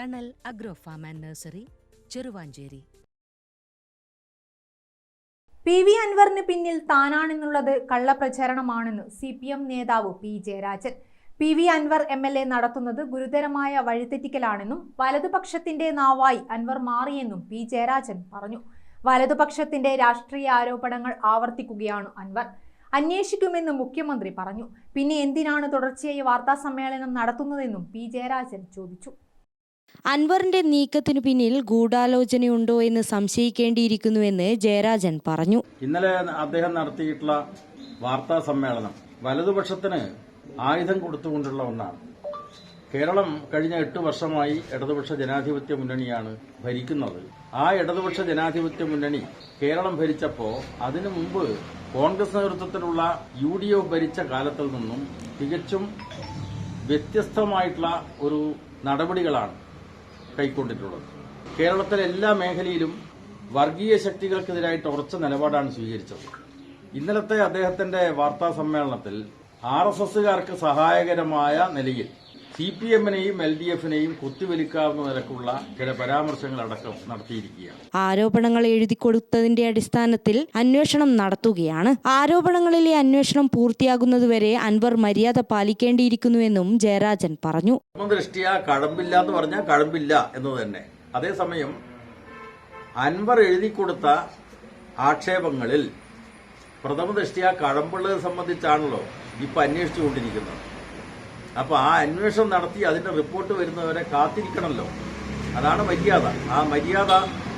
Thanal agro farm and nursery Cheruvancheri. P V അൻവറിന് പിന്നിൽ താനാണെന്നുള്ളത് കള്ളപ്രചരണമാണെന്ന് സി പി എം നേതാവ് P Jayarajan. P V Anvar M L A നടത്തുന്നത് ഗുരുതരമായ വഴിതെറ്റിക്കലാണെന്നും വലതുപക്ഷത്തിന്റെ നാവായി അൻവർ മാറിയെന്നും പി ജയരാജൻ പറഞ്ഞു. വലതുപക്ഷത്തിന്റെ രാഷ്ട്രീയ ആരോപണങ്ങൾ ആവർത്തിക്കുകയാണ് അൻവർ. അന്വേഷിക്കുമെന്ന് മുഖ്യമന്ത്രി പറഞ്ഞു. പിന്നെ എന്തിനാണ് തുടർച്ചയായി വാർത്താ സമ്മേളനം നടത്തുന്നതെന്നും പി ജയരാജൻ ചോദിച്ചു. അൻവറിന്റെ നീക്കത്തിനു പിന്നിൽ ഗൂഢാലോചനയുണ്ടോ എന്ന് സംശയിക്കേണ്ടിയിരിക്കുന്നുവെന്ന് ജയരാജൻ പറഞ്ഞു. ഇന്നലെ അദ്ദേഹം നടത്തിയിട്ടുള്ള വാർത്താ സമ്മേളനം വലതുപക്ഷത്തിന് ആയുധം കൊടുത്തുകൊണ്ടുള്ള ഒന്നാണ്. കേരളം കഴിഞ്ഞ എട്ട് വർഷമായി ഇടതുപക്ഷ ജനാധിപത്യ മുന്നണിയാണ് ഭരിക്കുന്നത്. ആ ഇടതുപക്ഷ ജനാധിപത്യ മുന്നണി കേരളം ഭരിച്ചപ്പോൾ അതിനു മുമ്പ് കോൺഗ്രസ് നേതൃത്വത്തിലുള്ള യു ഡി എഫ് ഭരിച്ച കാലത്തിൽ നിന്നും തികച്ചും വ്യത്യസ്തമായിട്ടുള്ള ഒരു നടപടികളാണ് കൈക്കൊണ്ടിട്ടുള്ളത്. കേരളത്തിലെ എല്ലാ മേഖലയിലും വർഗീയ ശക്തികൾക്കെതിരായിട്ട് ഉറച്ച നിലപാടാണ് സ്വീകരിച്ചത്. ഇന്നലത്തെ അദ്ദേഹത്തിന്റെ വാർത്താ സമ്മേളനത്തിൽ ആർ എസ് എസുകാർക്ക് സഹായകരമായ നിലയിൽ സി പി എമ്മിനെയും എൽ ഡി എഫിനെയും കുത്തിവലിക്കാവുന്ന നിരക്കുള്ള ചില പരാമർശങ്ങൾ അടക്കം നടത്തിയിരിക്കുകയാണ്. ആരോപണങ്ങൾ എഴുതി കൊടുത്തതിന്റെ അടിസ്ഥാനത്തിൽ അന്വേഷണം നടത്തുകയാണ്. ആരോപണങ്ങളിലെ അന്വേഷണം പൂർത്തിയാകുന്നതുവരെ അൻവർ മര്യാദ പാലിക്കേണ്ടിയിരിക്കുന്നുവെന്നും ജയരാജൻ പറഞ്ഞു. ദൃഷ്ടിയ കഴമ്പില്ല എന്ന് പറഞ്ഞാൽ കഴമ്പില്ല എന്ന് തന്നെ. അതേസമയം അൻവർ എഴുതി കൊടുത്ത ആക്ഷേപങ്ങളിൽ പ്രഥമ ദൃഷ്ടിയ കഴമ്പുള്ളത് സംബന്ധിച്ചാണല്ലോ ഇപ്പൊ അന്വേഷിച്ചുകൊണ്ടിരിക്കുന്നത്. അപ്പൊ ആ അന്വേഷണം നടത്തി അതിന്റെ റിപ്പോർട്ട് വരുന്നവരെ കാത്തിരിക്കണമല്ലോ അതാണ് മര്യാദ. ആ മര്യാദ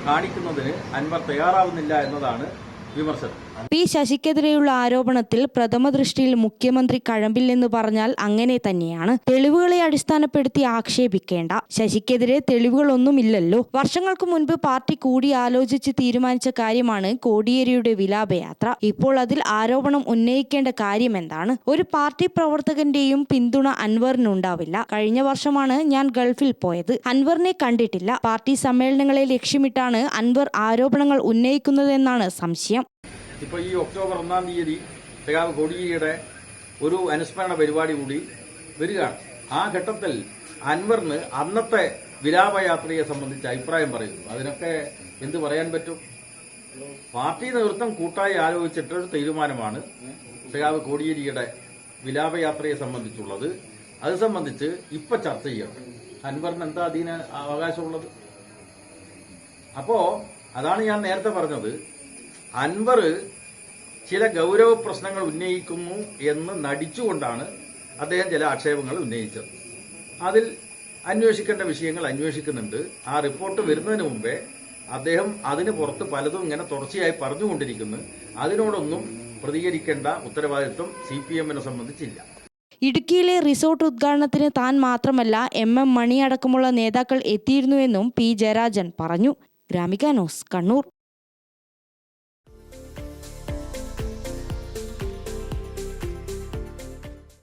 കാണിക്കുന്നതിന് അൻവർ തയ്യാറാവുന്നില്ല എന്നതാണ് വിമർശനം. പി ശശിക്കെതിരെയുള്ള ആരോപണത്തിൽ പ്രഥമ ദൃഷ്ടിയിൽ മുഖ്യമന്ത്രി കഴമ്പില്ലെന്ന് പറഞ്ഞാൽ അങ്ങനെ തന്നെയാണ്. തെളിവുകളെ അടിസ്ഥാനപ്പെടുത്തി ആക്ഷേപിക്കേണ്ട. ശശിക്കെതിരെ തെളിവുകളൊന്നുമില്ലല്ലോ. വർഷങ്ങൾക്ക് മുൻപ് പാർട്ടി കൂടി ആലോചിച്ച് തീരുമാനിച്ച കാര്യമാണ് കോടിയേരിയുടെ വിലാപയാത്ര. ഇപ്പോൾ അതിൽ ആരോപണം ഉന്നയിക്കേണ്ട കാര്യം എന്താണ്? ഒരു പാർട്ടി പ്രവർത്തകന്റെയും പിന്തുണ അൻവറിനുണ്ടാവില്ല കഴിഞ്ഞ വർഷമാണ് ഞാൻ ഗൾഫിൽ പോയത്. അൻവറിനെ കണ്ടിട്ടില്ല. പാർട്ടി സമ്മേളനങ്ങളെ ലക്ഷ്യമിട്ടാണ് അൻവർ ആരോപണങ്ങൾ ഉന്നയിക്കുന്നതെന്നാണ് സംശയം. ഇപ്പോൾ ഈ ഒക്ടോബർ ഒന്നാം തീയതി സഖാവ് കോടിയേരിയുടെ ഒരു അനുസ്മരണ പരിപാടി കൂടി വരികയാണ്. ആ ഘട്ടത്തിൽ അൻവറിന് അന്നത്തെ വിലാപയാത്രയെ സംബന്ധിച്ച് അഭിപ്രായം പറയുന്നു. അതിനൊക്കെ എന്ത് പറയാൻ പറ്റും? പാർട്ടി നേതൃത്വം കൂട്ടായി ആലോചിച്ചിട്ടൊരു തീരുമാനമാണ് സഖാവ് കോടിയേരിയുടെ വിലാപയാത്രയെ സംബന്ധിച്ചുള്ളത്. അത് സംബന്ധിച്ച് ഇപ്പൊ ചർച്ച ചെയ്യണം. അൻവറിന് എന്താ അതിന് അവകാശമുള്ളത്? അപ്പോ അതാണ് ഞാൻ നേരത്തെ പറഞ്ഞത്. അൻവർ ചില ഗൗരവ പ്രശ്നങ്ങൾ ഉന്നയിക്കുന്നു എന്ന് നടിച്ചുകൊണ്ടാണ് അദ്ദേഹം ചില ആക്ഷേപങ്ങൾ ഉന്നയിച്ചത്. അതിൽ അന്വേഷിക്കേണ്ട വിഷയങ്ങൾ അന്വേഷിക്കുന്നുണ്ട്. ആ റിപ്പോർട്ട് വരുന്നതിന് മുമ്പേ അദ്ദേഹം അതിന് പുറത്ത് പലതും ഇങ്ങനെ തുടർച്ചയായി പറഞ്ഞുകൊണ്ടിരിക്കുന്നു. അതിനോടൊന്നും പ്രതികരിക്കേണ്ട ഉത്തരവാദിത്വം സി പി എമ്മിനെ സംബന്ധിച്ചില്ല. ഇടുക്കിയിലെ റിസോർട്ട് ഉദ്ഘാടനത്തിന് താൻ മാത്രമല്ല എം എം മണി അടക്കമുള്ള നേതാക്കൾ എത്തിയിരുന്നുവെന്നും പി ജയരാജൻ പറഞ്ഞു. Gramika news Kannur.